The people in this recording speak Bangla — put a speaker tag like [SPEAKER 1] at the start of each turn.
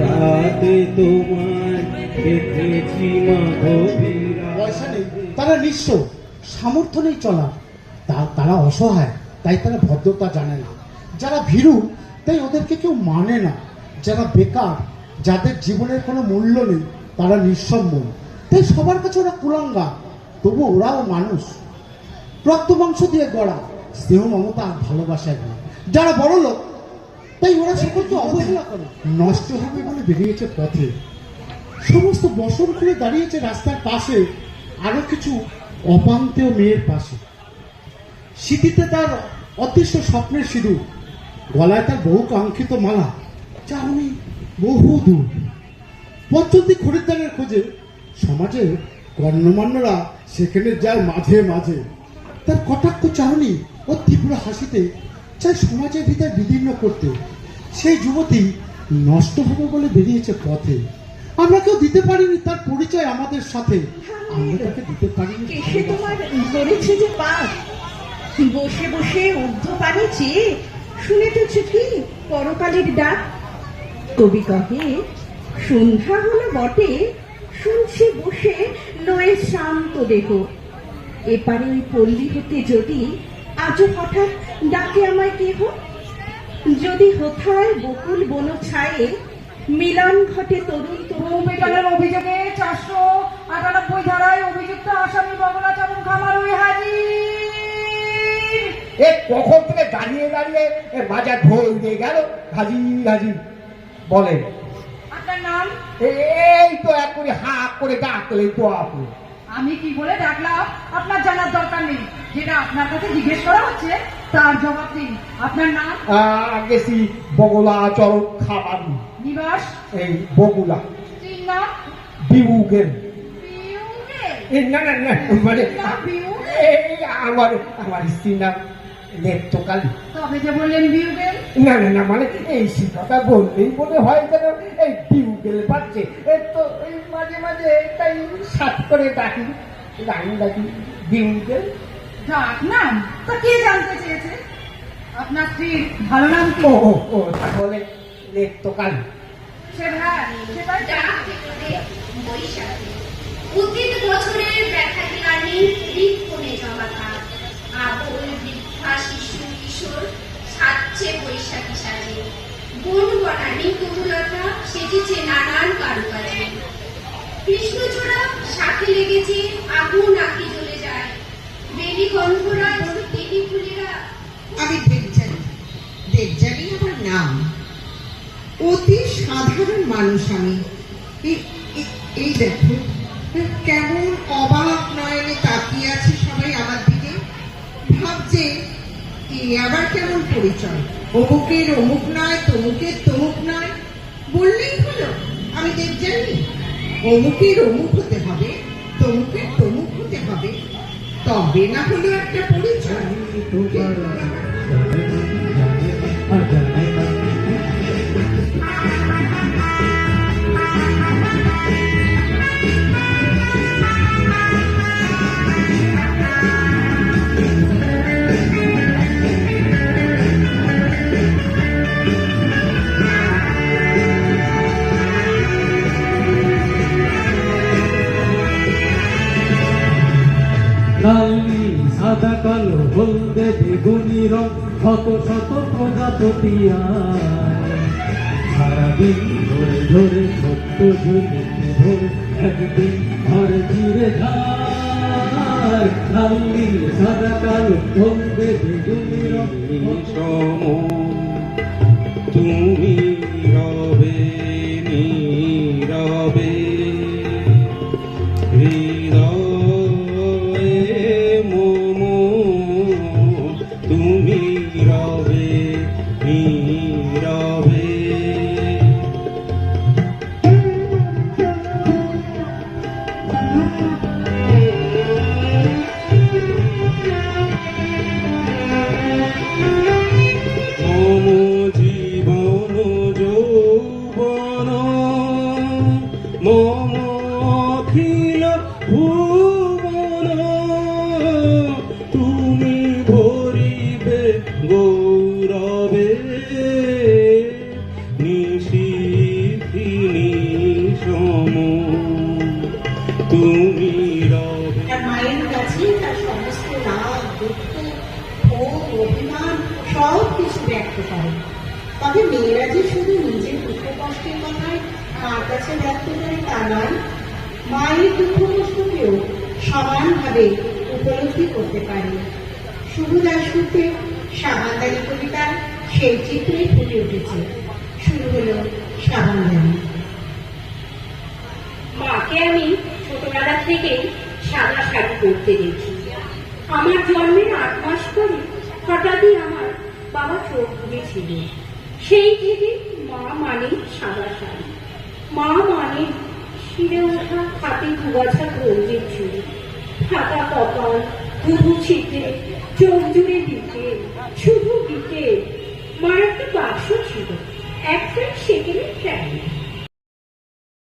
[SPEAKER 1] রাতে
[SPEAKER 2] পয়সা নেই। তারা নিঃস্ব সামর্থ্য নেই চলা তারা অসহায়, তাই তারা ভদ্রতা জানে না। যারা ভীরু, তাই ওদেরকে কেউ মানে না। যারা বেকার, যাদের জীবনের কোনো মূল্য নেই, তারা নিঃসম্বল তাই সবার কাছে ওরা কুলাঙ্গা তবু ওরাও মানুষ। রক্ত বংশ দিয়ে গড়া, স্নেহ মমতা ভালোবাসায় যারা বড় লোক তাই ওরা সকলকে অবহেলা করে। নষ্ট হবে বলে বেরিয়েছে পথে। সমস্ত বসন খুলে দাঁড়িয়েছে রাস্তার পাশে, আরও কিছু অপান্তেয় মেয়ের পাশে। স্মৃতিতে তার অদৃশ্য স্বপ্নের সিঁদুর, গলায় তার বহু কাঙ্ক্ষিত মালা, যা উনি বহু দূর। পঞ্চন্তি খরিদ্দারের খোঁজে, সমাজে গণ্যমান্যরা সেখানে যায় মাঝে মাঝে। তার কটাক্ষ চাহনি ও তীব্র হাসিতে চায় সমাজের হৃদয় বিদীর্ণ করতে সেই যুবতী নষ্ট হবে বলে বেরিয়েছে পথে। আমরা কেউ দিতে পারিনি তার পরিচয় আমাদের সাথে। আমরা তাকে দিতে পারিনি।
[SPEAKER 3] তোমার যে বসে বসে শুনেতেছ কি পরকালের ডাক? কবি কহে, সন্ধ্যা হলো বটে, শুনছি বসে নয় শান্ত দেহ। এপারে ওই পল্লী হতে যদি আজও হঠাৎ ডাকে আমায় কেহ যদি হোথায় বকুল বন ছায়ে মিলন ঘটে তরুণ তরুণ
[SPEAKER 4] অভিযোগের অভিযোগে চারশো আটানব্বই ধারায় অভিযুক্ত আসামি বগলাচরণ খামার ওই হাজির।
[SPEAKER 5] এ কখন থেকে দাঁড়িয়ে দাঁড়িয়ে এ বাজার ঢোল দিয়ে গেল? হাজি হাজি বলে।
[SPEAKER 4] আপনার নাম?
[SPEAKER 5] এই তো এক করে হা করে ডাকলে তো আপনি।
[SPEAKER 4] আমি কি বলে ডাকলাম? আপনার জানার দরকার নেই। যেটা আপনার কাছে জিজ্ঞেস করা হচ্ছে তার জবাব দিন। আপনার নাম?
[SPEAKER 5] গেছি বগলা চরক খাবার
[SPEAKER 4] নিবাস?
[SPEAKER 5] এই বগুলা। বিউগেন। না না না মানে আমার আমার স্ত্রীর নাম নেত্রকালী
[SPEAKER 4] তবে যে বললেন বিউগেল?
[SPEAKER 5] না না না মানে এই বললেই হয় এই পাচ্ছে। তো এই মাঝে মাঝে তাই সাত করে ডাকি লাইন ডাকি বিউগেল।
[SPEAKER 4] ডাক নাম তা কে জানতে চেয়েছে? আপনার স্ত্রীর ভালো নাম কি?
[SPEAKER 5] ও ও ও তাহলে
[SPEAKER 6] বৈশাখী। বনানি কুমলতা সেজেছে নানান কারুকাজে কৃষ্ণচূড়া শাখে লেগেছে, আগুন আঁকি জ্বলে যায়। বেলি গন্ধরা তিনি ফুলেরা।
[SPEAKER 7] আমি দেবজানি দেবজানি আমার নাম। অতি সাধারণ মানুষ আমি। এই দেখো, কেমন অবাক নয়নে তাকিয়ে আছে সবাই আমার দিকে। ভাবছে, এ আবার কেমন পরিচয়? অমুকের অমুক নয়, তমুকের তমুক নয়। বললেই হলো, আমি দেব জানি। অমুকের অমুক হতে হবে, তমুকের তমুক হতে হবে। তবে না হলো একটা পরিচয়
[SPEAKER 1] হলদে বেগুনি রং শত শত প্রজাপতি। সারাদিন ধরে ধরে ছোট্ট ঝুলি ধরে একদিন ঘর ঘিরে ধার রং তুমি তুমি ভরিবে গৌরবে নিশিথিনি সম।
[SPEAKER 3] তুমি মায়ের কাছে সমস্ত রাগ ও অভিমান সব কিছু ব্যক্ত করে। তবে মেয়েরা যে শুধু নিজের দুঃখ কষ্টের কথায় মার কাছে ব্যক্ত করে তা নয়, মায়ের দুঃখ কষ্টকেও সমানভাবে উপলব্ধি করতে পারে। শুভ দাশগুপ্তে সাবানদারি কবিতার সেই চিত্রই ফুটে উঠেছে। শুরু হলো সাবানদারি।
[SPEAKER 8] মাকে আমি ছোটবেলা থেকেই সাদা শাড়ি পরতে দেখি। আমার জন্মের আট মাস পরে হঠাৎই আমার বাবা চোখ বুঝেছিল সেই থেকে মা মানে সাদা শাড়ি। মা মানে শিরে ওঠা হাতে দুগাছা গৌরের চুড়ি কপাল ছিটে চোখ জুড়ে দিকে শুধু দিকে মার একটা বাক্স ছিল।